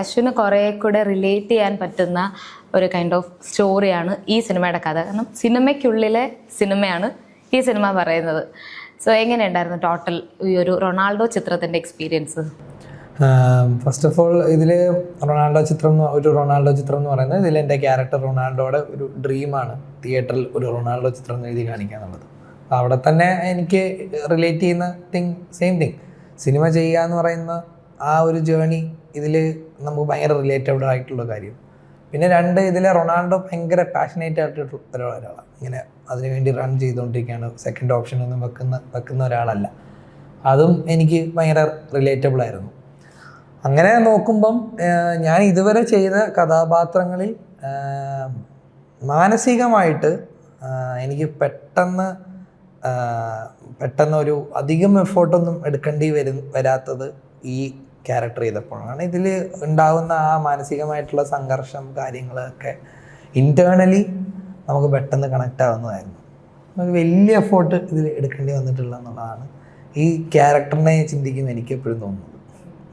അശ്വിന് കുറേ കൂടെ റിലേറ്റ് ചെയ്യാൻ പറ്റുന്ന ഒരു കൈൻഡ് ഓഫ് സ്റ്റോറിയാണ് ഈ സിനിമയുടെ കഥ. കാരണം സിനിമയ്ക്കുള്ളിലെ സിനിമയാണ് ഈ സിനിമ പറയുന്നത്. സോ എങ്ങനെയുണ്ടായിരുന്നു ടോട്ടൽ ഈ ഒരു റൊണാൾഡോ ചിത്രത്തിന്റെ എക്സ്പീരിയൻസ് ഫസ്റ്റ് ഓഫ് ഓൾ ഇതിൽ റൊണാൾഡോ ചിത്രം ഒരു റൊണാൾഡോ ചിത്രം എന്ന് പറയുന്നത് ഇതിൽ എന്റെ ക്യാരക്ടർ റൊണാൾഡോയുടെ ഒരു ഡ്രീമാണ് തിയേറ്ററിൽ ഒരു റൊണാൾഡോ ചിത്രം എഴുതി കാണിക്കുക എന്നുള്ളത്. അവിടെ തന്നെ എനിക്ക് റിലേറ്റ് ചെയ്യുന്ന തിങ് സെയിം തിങ് സിനിമ ചെയ്യുക എന്ന് പറയുന്ന ആ ഒരു ജേണി ഇതിൽ നമുക്ക് ഭയങ്കര റിലേറ്റബിൾ ആയിട്ടുള്ള കാര്യം. പിന്നെ രണ്ട് ഇതിലെ റൊണാൾഡോ ഭയങ്കര പാഷനേറ്റ് ആയിട്ടുള്ള ഒരാളാണ്. ഇങ്ങനെ അതിനുവേണ്ടി റൺ ചെയ്തുകൊണ്ടിരിക്കുകയാണ്. സെക്കൻഡ് ഓപ്ഷൻ ഒന്നും വെക്കുന്ന വെക്കുന്ന ഒരാളല്ല. അതും എനിക്ക് ഭയങ്കര റിലേറ്റബിൾ ആയിരുന്നു. അങ്ങനെ നോക്കുമ്പം ഞാൻ ഇതുവരെ ചെയ്ത കഥാപാത്രങ്ങളിൽ മാനസികമായിട്ട് എനിക്ക് പെട്ടെന്ന് പെട്ടെന്ന് ഒരു അധികം എഫേർട്ടൊന്നും എടുക്കേണ്ടി വരും വരാത്തത് ഈ ക്യാരക്ടർ ചെയ്തപ്പോഴാണ് ഇതിൽ ഉണ്ടാകുന്ന ആ മാനസികമായിട്ടുള്ള സംഘർഷം കാര്യങ്ങളൊക്കെ ഇന്റേർണലി നമുക്ക് പെട്ടെന്ന് കണക്റ്റ് ആവുന്നതായിരുന്നു. ഒരു വലിയ എഫേർട്ട് ഇതിൽ എടുക്കേണ്ടി വന്നിട്ടുള്ള എന്നുള്ളതാണ് ഈ ക്യാരക്ടറിനെ ചിന്തിക്കുമ്പോൾ എനിക്ക് എപ്പോഴും തോന്നുന്നു.